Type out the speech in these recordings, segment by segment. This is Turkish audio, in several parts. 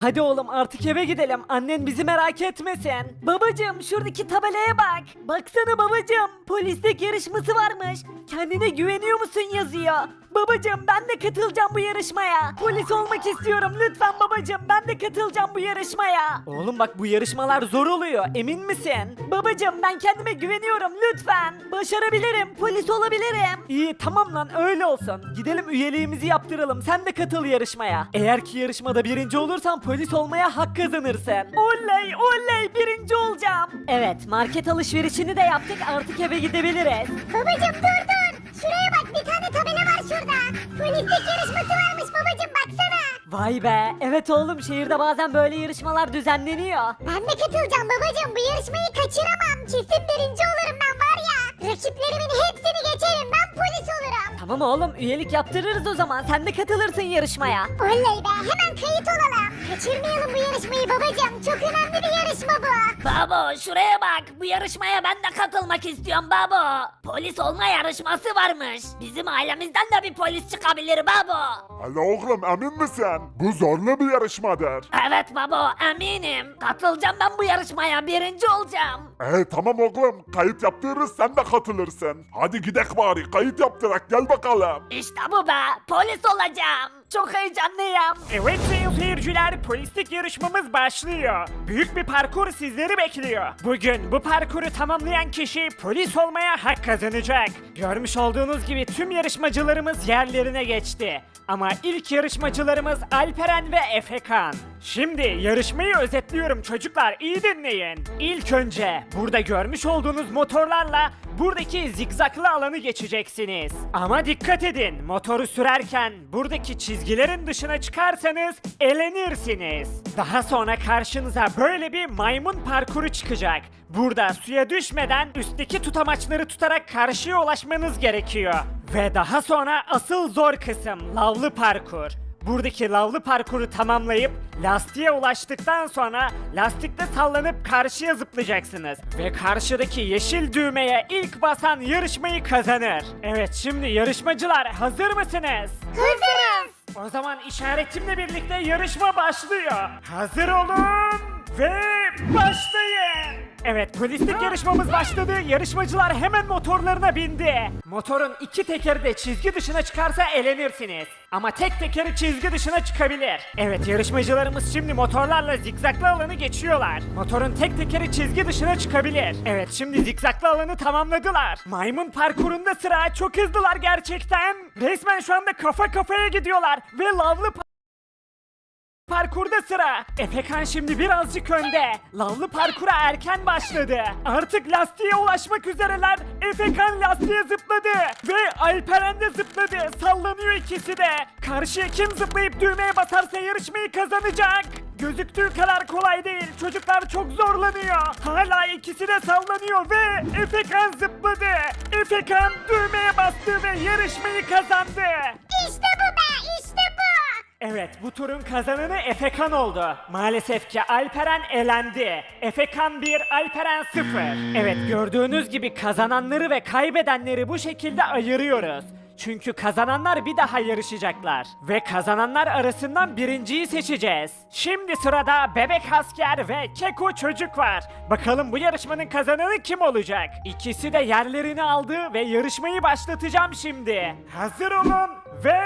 Hadi oğlum artık eve gidelim. Annen bizi merak etmesin. Babacım şuradaki tabelaya bak. Baksana babacım. Polislik yarışması varmış. Kendine güveniyor musun yazıyor. Babacım ben de katılacağım bu yarışmaya. Polis olmak istiyorum lütfen babacım. Ben de katılacağım bu yarışmaya. Oğlum bak bu yarışmalar zor oluyor. Emin misin? Babacım ben kendime güveniyorum lütfen. Başarabilirim. Polis olabilirim. İyi tamam lan öyle olsun. Gidelim üyeliğimizi yaptıralım. Sen de katıl yarışmaya. Eğer ki yarışmada birinci olursan polis olmaya hak kazanırsın. Oley oley birinci olacağım. Evet market alışverişini de yaptık artık eve gidebiliriz. Babacım dur dur. Şuraya bak bir tane tabela şurada. Polislik yarışması varmış babacım baksana. Vay be evet oğlum şehirde bazen böyle yarışmalar düzenleniyor. Ben de katılacağım babacım. Bu yarışmayı kaçıramam. Kesin birinci olurum ben var ya. Rakiplerimin hepsini geçerim. Ben polis olurum. Tamam oğlum üyelik yaptırırız o zaman sen de katılırsın yarışmaya. Oley be hemen kayıt olalım. Kaçırmayalım bu yarışmayı babacım. Çok önemli bir yarışma bu. Babo şuraya bak. Bu yarışmaya ben de katılmak istiyorum babo. Polis olma yarışması varmış. Bizim ailemizden de bir polis çıkabilir babo. Alo oğlum emin misin? Bu zorlu bir yarışmadır. Evet babo eminim. Katılacağım ben bu yarışmaya. Birinci olacağım. E tamam oğlum kayıt yaptırırız sen de katılırsın. Hadi gidek bari kayıt yaptırak gel bakalım. İşte bu be. Polis olacağım. Çok heyecanlıyım. Evet sayın seyirciler polislik yarışmamız başlıyor. Büyük bir parkur sizleri bekliyor. Bugün bu parkuru tamamlayan kişi polis olmaya hak kazanacak. Görmüş olduğunuz gibi tüm yarışmacılarımız yerlerine geçti. Ama ilk yarışmacılarımız Alperen ve Efekan. Şimdi yarışmayı özetliyorum çocuklar iyi dinleyin. İlk önce burada görmüş olduğunuz motorlarla buradaki zigzaklı alanı geçeceksiniz. Ama dikkat edin motoru sürerken buradaki çizgilerin dışına çıkarsanız elenirsiniz. Daha sonra karşınıza böyle bir maymun parkuru çıkacak. Burada suya düşmeden üstteki tutamaçları tutarak karşıya ulaşmanız gerekiyor. Ve daha sonra asıl zor kısım lavlı parkur. Buradaki lavlı parkuru tamamlayıp lastiğe ulaştıktan sonra lastikte sallanıp karşıya zıplayacaksınız. Ve karşıdaki yeşil düğmeye ilk basan yarışmayı kazanır. Evet şimdi yarışmacılar hazır mısınız? Hazırız. O zaman işaretimle birlikte yarışma başlıyor. Hazır olun ve başlayın. Evet polislik yarışmamız başladı. Yarışmacılar hemen motorlarına bindi. Motorun iki tekeri de çizgi dışına çıkarsa elenirsiniz. Ama tek tekeri çizgi dışına çıkabilir. Evet yarışmacılarımız şimdi motorlarla zikzaklı alanı geçiyorlar. Motorun tek tekeri çizgi dışına çıkabilir. Evet şimdi zikzaklı alanı tamamladılar. Maymun parkurunda sıra çok hızlılar gerçekten. Resmen şu anda kafa kafaya gidiyorlar ve lavlı Parkurda sıra. Efekan şimdi birazcık önde. Lavlı parkura erken başladı. Artık lastiğe ulaşmak üzereler. Efekan lastiğe zıpladı. Ve Alperen de zıpladı. Sallanıyor ikisi de. Karşıya kim zıplayıp düğmeye basarsa yarışmayı kazanacak. Gözüktüğü kadar kolay değil. Çocuklar çok zorlanıyor. Hala ikisi de sallanıyor ve Efekan zıpladı. Efekan düğmeye bastı ve yarışmayı kazandı. Evet bu turun kazananı Efekan oldu. Maalesef ki Alperen elendi. Efekan 1, Alperen 0. Evet gördüğünüz gibi kazananları ve kaybedenleri bu şekilde ayırıyoruz. Çünkü kazananlar bir daha yarışacaklar. Ve kazananlar arasından birinciyi seçeceğiz. Şimdi sırada Bebek Asker ve Keko Çocuk var. Bakalım bu yarışmanın kazananı kim olacak? İkisi de yerlerini aldı ve yarışmayı başlatacağım şimdi. Hazır olun ve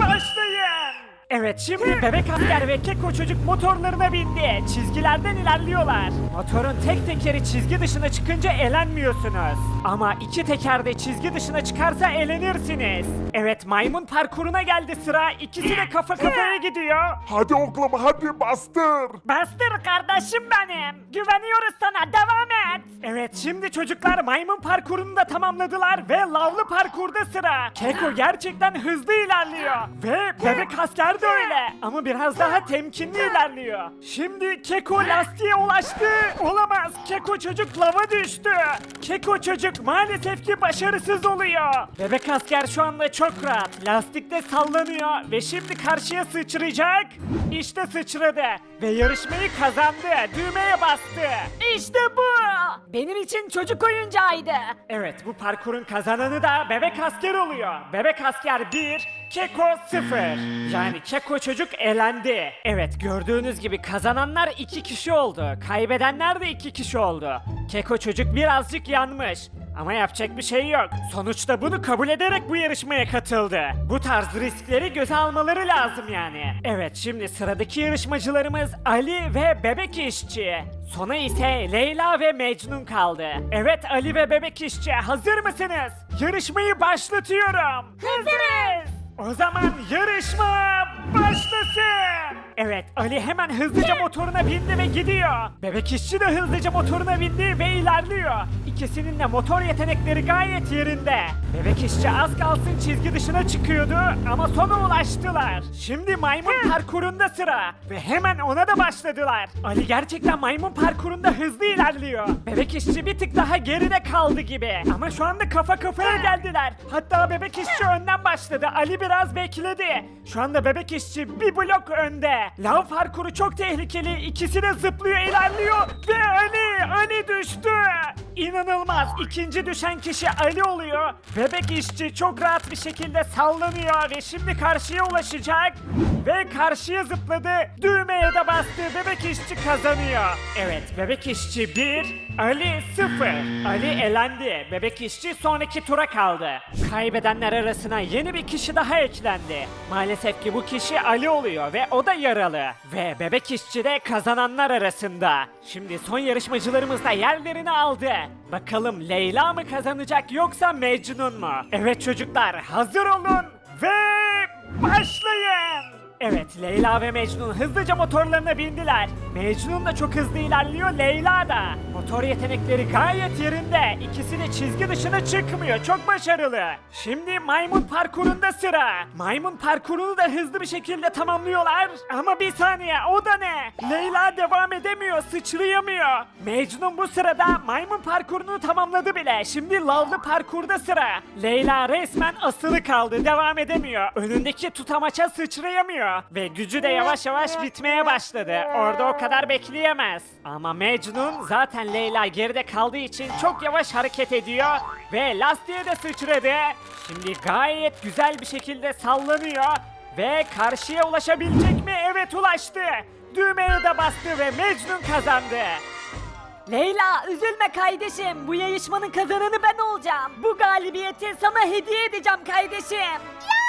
başlayın. Evet şimdi bebek asker ve keko çocuk motorlarına bindi. Çizgilerden ilerliyorlar. Motorun tek tekeri çizgi dışına çıkınca elenmiyorsunuz. Ama iki teker de çizgi dışına çıkarsa elenirsiniz. Evet maymun parkuruna geldi sıra. İkisi de kafa kafaya gidiyor. Hadi oğlum hadi bastır. Bastır kardeşim benim. Güveniyoruz sana devam et. Evet şimdi çocuklar maymun parkurunu da tamamladılar ve lavlı parkurda sıra. Keko gerçekten hızlı ilerliyor. Ve bebek asker de öyle. Ama biraz daha temkinli ilerliyor. Şimdi Keko lastiğe ulaştı. Olamaz. Keko çocuk lava düştü. Keko çocuk maalesef ki başarısız oluyor. Bebek asker şu anda çok rahat. Lastikte sallanıyor ve şimdi karşıya sıçrayacak. İşte sıçradı ve yarışmayı kazandı. Düğmeye bastı. İşte bu. Benim için çocuk oyuncağıydı. Evet bu parkurun kazananı da bebek asker oluyor. Bebek asker 1, Keko 0. Yani Keko çocuk elendi. Evet gördüğünüz gibi kazananlar 2 kişi oldu. Kaybedenler de 2 kişi oldu. Keko çocuk birazcık yanmış. Ama yapacak bir şey yok. Sonuçta bunu kabul ederek bu yarışmaya katıldı. Bu tarz riskleri göze almaları lazım yani. Evet şimdi sıradaki yarışmacılarımız Ali ve Bebek İşçi. Sona ise Leyla ve Mecnun kaldı. Evet Ali ve Bebek İşçi hazır mısınız? Yarışmayı başlatıyorum. Hazırız. O zaman yarışma başlasın. Evet Ali hemen hızlıca motoruna bindi ve gidiyor. Bebek işçi de hızlıca motoruna bindi ve ilerliyor. İkisinin de motor yetenekleri gayet yerinde. Bebek işçi az kalsın çizgi dışına çıkıyordu ama sona ulaştılar. Şimdi maymun parkurunda sıra ve hemen ona da başladılar. Ali gerçekten maymun parkurunda hızlı ilerliyor. Bebek işçi bir tık daha geride kaldı gibi. Ama şu anda kafa kafaya geldiler. Hatta bebek işçi önden başladı. Ali biraz bekledi. Şu anda bebek işçi bir blok önde. Lav parkuru çok tehlikeli. İkisi de zıplıyor ilerliyor. Ve Ali, Ali düştü. İnanılmaz. İkinci düşen kişi Ali oluyor. Bebek işçi çok rahat bir şekilde sallanıyor ve şimdi karşıya ulaşacak. Ve karşıya zıpladı. Düğmeye de bastı. Bebek işçi kazanıyor. Evet, bebek işçi 1, Ali 0. Ali elendi. Bebek işçi sonraki tura kaldı. Kaybedenler arasına yeni bir kişi daha eklendi. Maalesef ki bu kişi Ali oluyor ve o da yaralı. Ve bebek işçi de kazananlar arasında. Şimdi son yarışmacılarımız da yerlerini aldı. Bakalım Leyla mı kazanacak yoksa Mecnun mu? Evet çocuklar hazır olun ve başlayın. Evet Leyla ve Mecnun hızlıca motorlarına bindiler. Mecnun da çok hızlı ilerliyor Leyla da. Motor yetenekleri gayet yerinde. İkisi de çizgi dışına çıkmıyor. Çok başarılı. Şimdi maymun parkurunda sıra. Maymun parkurunu da hızlı bir şekilde tamamlıyorlar. Ama bir saniye o da ne? Leyla devam edemiyor, sıçrayamıyor. Mecnun bu sırada maymun parkurunu tamamladı bile. Şimdi lavlı parkurda sıra. Leyla resmen asılı kaldı, devam edemiyor. Önündeki tutamaça sıçrayamıyor. Ve gücü de yavaş yavaş bitmeye başladı. Orada o kadar bekleyemez. Ama Mecnun zaten Leyla geride kaldığı için çok yavaş hareket ediyor. Ve lastiğe de sıçradı. Şimdi gayet güzel bir şekilde sallanıyor. Ve karşıya ulaşabilecek mi? Evet ulaştı. Düğmeye de bastı ve Mecnun kazandı. Leyla üzülme kardeşim. Bu yarışmanın kazananı ben olacağım. Bu galibiyeti sana hediye edeceğim kardeşim. Ya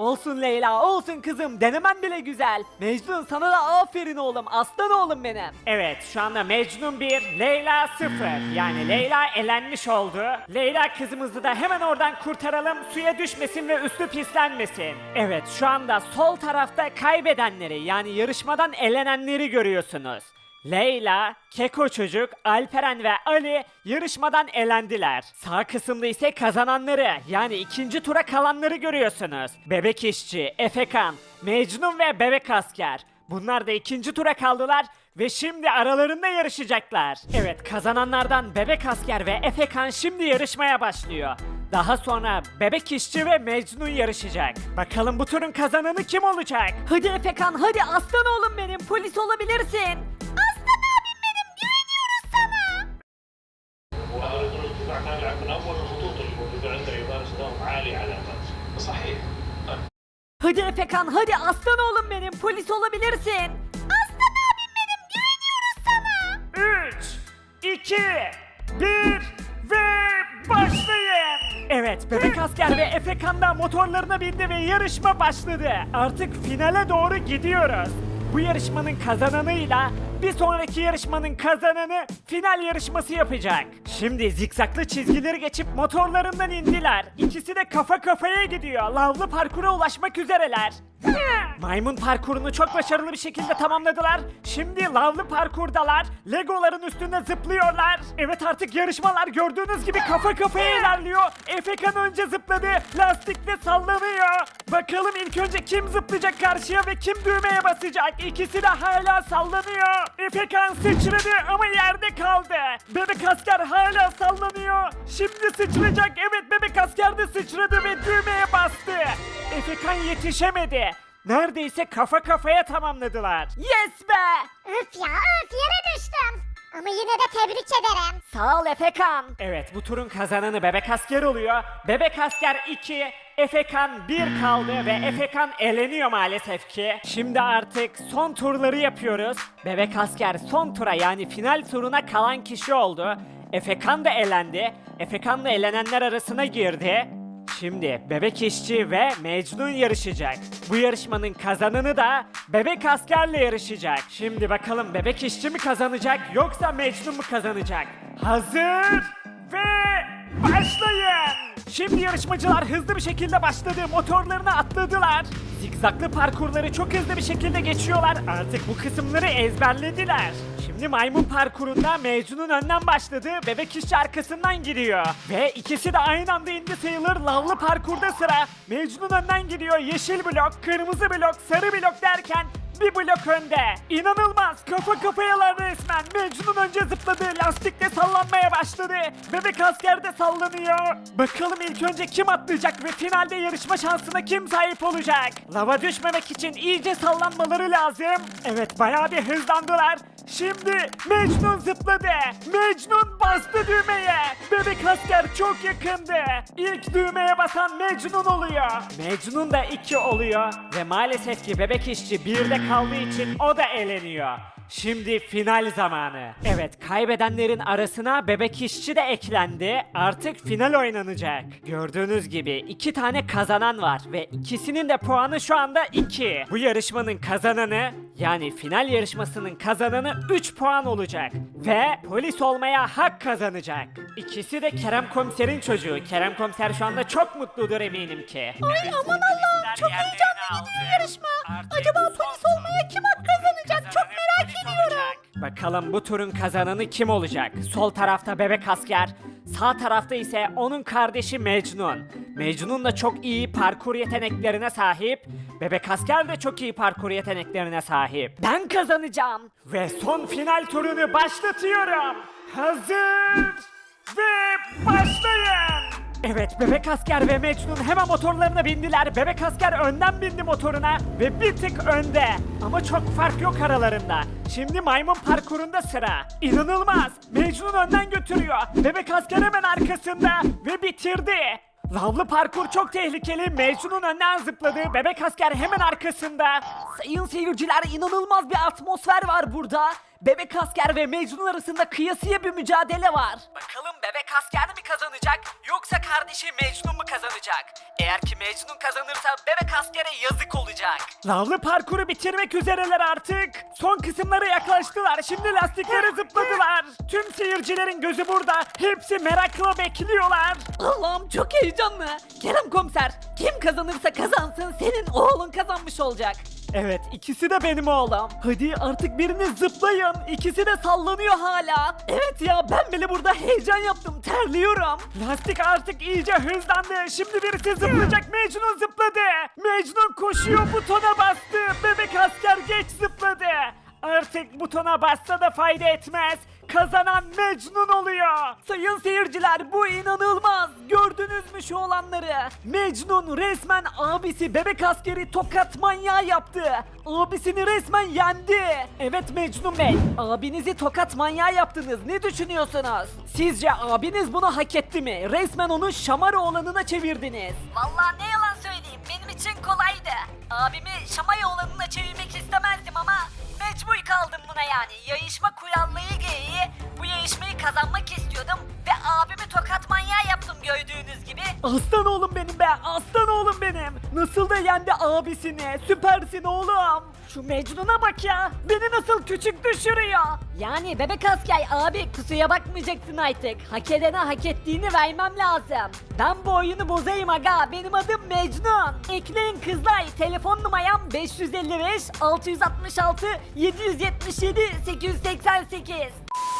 Olsun Leyla olsun kızım denemen bile güzel. Mecnun sana da aferin oğlum aslan oğlum benim. Evet şu anda Mecnun 1, Leyla 0. Yani Leyla elenmiş oldu. Leyla kızımızı da hemen oradan kurtaralım suya düşmesin ve üstü pislenmesin. Evet şu anda sol tarafta kaybedenleri yani yarışmadan elenenleri görüyorsunuz. Leyla, Keko Çocuk, Alperen ve Ali yarışmadan elendiler. Sağ kısımda ise kazananları yani ikinci tura kalanları görüyorsunuz. Bebek İşçi, Efekan, Mecnun ve Bebek Asker. Bunlar da ikinci tura kaldılar ve şimdi aralarında yarışacaklar. Evet kazananlardan Bebek Asker ve Efekan şimdi yarışmaya başlıyor. Daha sonra Bebek İşçi ve Mecnun yarışacak. Bakalım bu turun kazananı kim olacak? Hadi Efekan hadi aslan oğlum benim polis olabilirsin. Hadi Efekan hadi aslan oğlum benim polis olabilirsin. Aslan abim benim güveniyoruz sana. 3, 2, 1 ve başlayın. Evet Bebek Asker ve Efekan da motorlarına bindi ve yarışma başladı. Artık finale doğru gidiyoruz. Bu yarışmanın kazananıyla bir sonraki yarışmanın kazananı final yarışması yapacak. Şimdi zikzaklı çizgileri geçip motorlarından indiler. İkisi de kafa kafaya gidiyor. Lavlı parkura ulaşmak üzereler. Maymun parkurunu çok başarılı bir şekilde tamamladılar. Şimdi lavlı parkurdalar. Legoların üstünde zıplıyorlar. Evet artık yarışmalar gördüğünüz gibi kafa kafaya ilerliyor. Efekan önce zıpladı. Lastikle sallanıyor. Bakalım ilk önce kim zıplayacak karşıya ve kim düğmeye basacak. İkisi de hala sallanıyor. Efekan sıçradı ama yerde kaldı. Bebek asker hala sallanıyor. Şimdi sıçrayacak. Evet bebek asker de sıçradı ve düğmeye bastı. Efekan yetişemedi. Neredeyse kafa kafaya tamamladılar. Yes be. Öf ya öf yere düştüm. Ama yine de tebrik ederim. Sağ ol Efekan. Evet bu turun kazananı Bebek Asker oluyor. Bebek Asker 2, Efekan 1 kaldı ve Efekan eleniyor maalesef ki. Şimdi artık son turları yapıyoruz. Bebek Asker son tura yani final turuna kalan kişi oldu. Efekan da elendi. Efekan da elenenler arasına girdi. Şimdi Bebek İşçi ve Mecnun yarışacak. Bu yarışmanın kazananı da Bebek Asker'le yarışacak. Şimdi bakalım Bebek İşçi mi kazanacak yoksa Mecnun mu kazanacak? Hazır ve başlayın! Şimdi yarışmacılar hızlı bir şekilde başladı. Motorlarını atladılar. Zigzaglı parkurları çok hızlı bir şekilde geçiyorlar. Artık bu kısımları ezberlediler. Şimdi maymun parkurunda Mecnun önden başladı, bebek işçi arkasından giriyor. Ve ikisi de aynı anda indi sayılır. Lavlı parkurda sıra. Mecnun önden giriyor. Yeşil blok, kırmızı blok, sarı blok derken bir blok önde. İnanılmaz. Kafa kafayalar resmen. Mecnun önce zıpladı. Lastikle sallanmaya başladı. Bebek asker de sallanıyor. Bakalım ilk önce kim atlayacak ve finalde yarışma şansına kim sahip olacak? Lava düşmemek için iyice sallanmaları lazım. Evet bayağı bir hızlandılar. Şimdi Mecnun zıpladı. Mecnun bastı düğmeye. Bebek asker çok yakındı. İlk düğmeye basan Mecnun oluyor. Mecnun da 2 oluyor. Ve maalesef ki bebek işçi 1'de kaldığı için o da eleniyor. Şimdi final zamanı. Evet kaybedenlerin arasına bebek işçi de eklendi. Artık final oynanacak. Gördüğünüz gibi iki tane kazanan var ve ikisinin de puanı şu anda 2. Bu yarışmanın kazananı yani final yarışmasının kazananı 3 puan olacak. Ve polis olmaya hak kazanacak. İkisi de Kerem Komiser'in çocuğu. Kerem Komiser şu anda çok mutludur eminim ki. Ay aman Allah'ım çok heyecanlı gidiyor yarışma. Acaba polis Bakalım bu turun kazananı kim olacak? Sol tarafta bebek asker, sağ tarafta ise onun kardeşi Mecnun. Mecnun da çok iyi parkur yeteneklerine sahip. Bebek asker de çok iyi parkur yeteneklerine sahip. Ben kazanacağım. Ve son final turunu başlatıyorum. Hazır ve başlayın. Evet bebek asker ve Mecnun hemen motorlarına bindiler. Bebek asker önden bindi motoruna ve bir tık önde. Ama çok fark yok aralarında. Şimdi maymun parkurunda sıra. İnanılmaz. Mecnun önden götürüyor. Bebek asker hemen arkasında ve bitirdi. Lavlı parkur çok tehlikeli. Mecnun önden zıpladı. Bebek asker hemen arkasında. Sayın seyirciler inanılmaz bir atmosfer var burada. Bebek asker ve Mecnun arasında kıyasıya bir mücadele var. Bakalım bebek asker mi kazanacak yoksa kardeşi Mecnun mu kazanacak? Eğer ki Mecnun kazanırsa bebek askere yazık olacak. Lavlı parkuru bitirmek üzereler artık. Son kısımlara yaklaştılar. Şimdi lastiklere zıpladılar. Tüm seyircilerin gözü burada. Hepsi merakla bekliyorlar. Allah'ım çok heyecanlı. Kerem komiser kim kazanırsa kazansın senin oğlun kazanmış olacak. Evet ikisi de benim oğlum. Hadi artık biriniz zıplayın. İkisi de sallanıyor hala. Evet ya ben bile burada heyecan yaptım. Terliyorum. Lastik artık iyice hızlandı. Şimdi birisi zıplayacak. Mecnun zıpladı. Mecnun koşuyor butona bastı. Bebek asker geç zıpladı. Artık butona bassa da fayda etmez. Kazanan Mecnun oluyor. Sayın seyirciler bu inanılmaz. Gördünüz mü şu olanları? Mecnun resmen abisi bebek askeri tokat manyağı yaptı. Abisini resmen yendi. Evet Mecnun Bey, abinizi tokat manyağı yaptınız. Ne düşünüyorsunuz? Sizce abiniz bunu hak etti mi? Resmen onu şamar oğlanına çevirdiniz. Vallahi ne yalan söyleyeyim benim için kolaydı. Abimi şamay oğlanına çevirmek istemezdim ama mecbur kaldım buna yani. Yayışma kurallığı gereği bu yarışmayı kazanmak istiyordum ve abimi tokat manyağı yaptım gördüğünüz gibi. Aslan oğlum benim be, aslan oğlum benim. Nasıl da yendi abisini, süpersin oğlum. Şu Mecnun'a bak ya, beni nasıl küçük düşürüyor. Yani bebek asker abi kusuya bakmayacaksın artık. Hak edene hak ettiğini vermem lazım. Ben bu oyunu bozayım aga, benim adım Mecnun. Ekleyin kızlar, telefon numaram 555 666 777 888.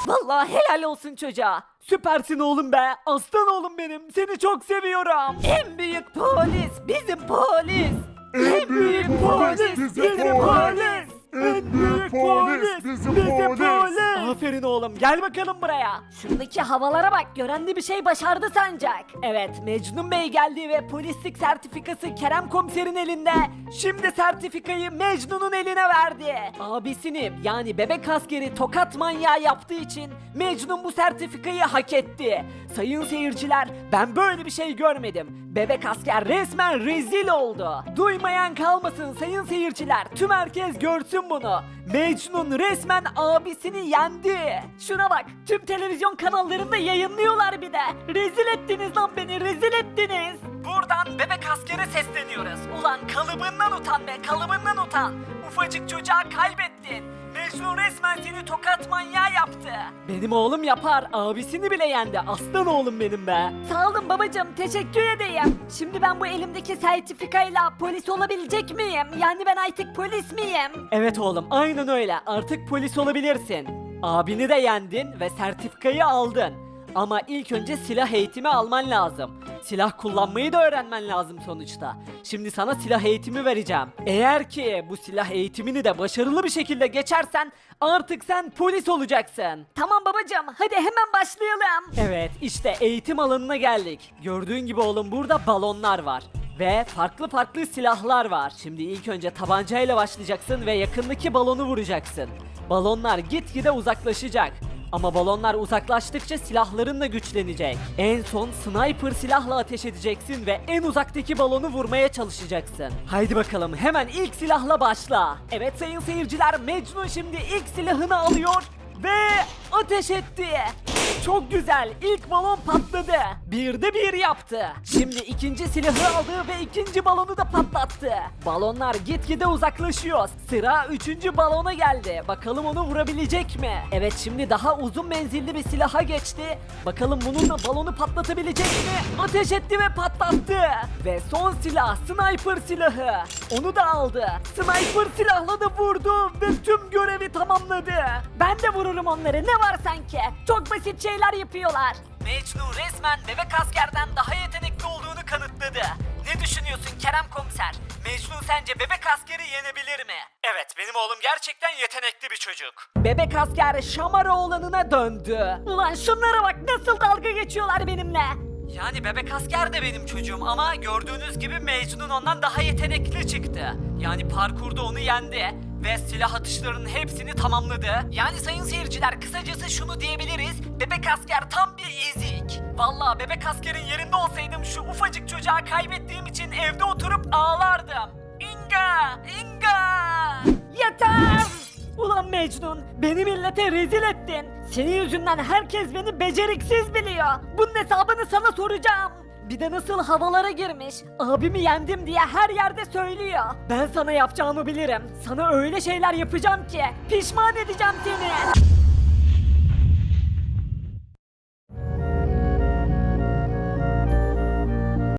Vallahi helal olsun çocuğa. Süpersin oğlum be. Aslan oğlum benim. Seni çok seviyorum. En büyük polis bizim polis. En büyük polis bizim polis. En büyük polis bizim polis. Aferin oğlum gel bakalım buraya. Şuradaki havalara bak gören de bir şey başardı sancak. Evet Mecnun Bey geldi ve polislik sertifikası Kerem komiserin elinde. Şimdi sertifikayı Mecnun'un eline verdi. Abisini yani bebek askeri tokat manyağı yaptığı için Mecnun bu sertifikayı hak etti. Sayın seyirciler ben böyle bir şey görmedim. Bebek asker resmen rezil oldu. Duymayan kalmasın sayın seyirciler. Tüm herkes görsün bunu. Mecnun resmen abisini yendi. Şuna bak tüm televizyon kanallarında yayınlıyorlar bir de. Rezil ettiniz lan beni rezil ettiniz. Buradan bebek askere sesleniyoruz. Ulan kalıbından utan be kalıbından utan. Ufacık çocuğa kaybettin. Mecnun resmen seni tokat manyağı yaptı. Benim oğlum yapar. Abisini bile yendi. Aslan oğlum benim be. Sağ olun babacığım. Teşekkür edeyim. Şimdi ben bu elimdeki sertifikayla polis olabilecek miyim? Yani ben artık polis miyim? Evet oğlum. Aynen öyle. Artık polis olabilirsin. Abini de yendin ve sertifikayı aldın. Ama ilk önce silah eğitimi alman lazım. Silah kullanmayı da öğrenmen lazım sonuçta. Şimdi sana silah eğitimi vereceğim. Eğer ki bu silah eğitimini de başarılı bir şekilde geçersen artık sen polis olacaksın. Tamam babacığım hadi hemen başlayalım. Evet işte eğitim alanına geldik. Gördüğün gibi oğlum burada balonlar var. Ve farklı farklı silahlar var. Şimdi ilk önce tabancayla başlayacaksın ve yakındaki balonu vuracaksın. Balonlar gitgide uzaklaşacak. Ama balonlar uzaklaştıkça silahların da güçlenecek. En son sniper silahla ateş edeceksin ve en uzaktaki balonu vurmaya çalışacaksın. Haydi bakalım hemen ilk silahla başla. Evet sayın seyirciler Mecnun şimdi ilk silahını alıyor ve ateş etti. Çok güzel. İlk balon patladı. Bir de bir yaptı. Şimdi ikinci silahı aldı ve ikinci balonu da patlattı. Balonlar gitgide uzaklaşıyor. Sıra üçüncü balona geldi. Bakalım onu vurabilecek mi? Evet şimdi daha uzun menzilli bir silaha geçti. Bakalım bununla balonu patlatabilecek mi? Ateş etti ve patlattı. Ve son silah sniper silahı. Onu da aldı. Sniper silahla da vurdu ve tüm görevi tamamladı. Ben de vururum onları ne var sanki? Çok basit şeyler yapıyorlar. Mecnun resmen bebek askerden daha yetenekli olduğunu kanıtladı. Ne düşünüyorsun Kerem komiser? Mecnun sence bebek askeri yenebilir mi? Evet benim oğlum gerçekten yetenekli bir çocuk. Bebek asker Şamaroğlan'ına döndü. Ulan şunlara bak nasıl dalga geçiyorlar benimle. Yani bebek asker de benim çocuğum ama gördüğünüz gibi Mecnun ondan daha yetenekli çıktı. Yani parkurda onu yendi ve silah atışlarının hepsini tamamladı. Yani sayın seyirciler kısacası şunu diyebiliriz. Bebek asker tam bir ezik. Vallahi bebek askerin yerinde olsaydım şu ufacık çocuğa kaybettiğim için evde oturup ağlardım. İnga! İnga! Yeter! Ulan Mecnun, beni millete rezil ettin. Senin yüzünden herkes beni beceriksiz biliyor. Bunun hesabını sana soracağım. Bir de nasıl havalara girmiş. Abimi yendim diye her yerde söylüyor. Ben sana yapacağımı bilirim. Sana öyle şeyler yapacağım ki pişman edeceğim seni.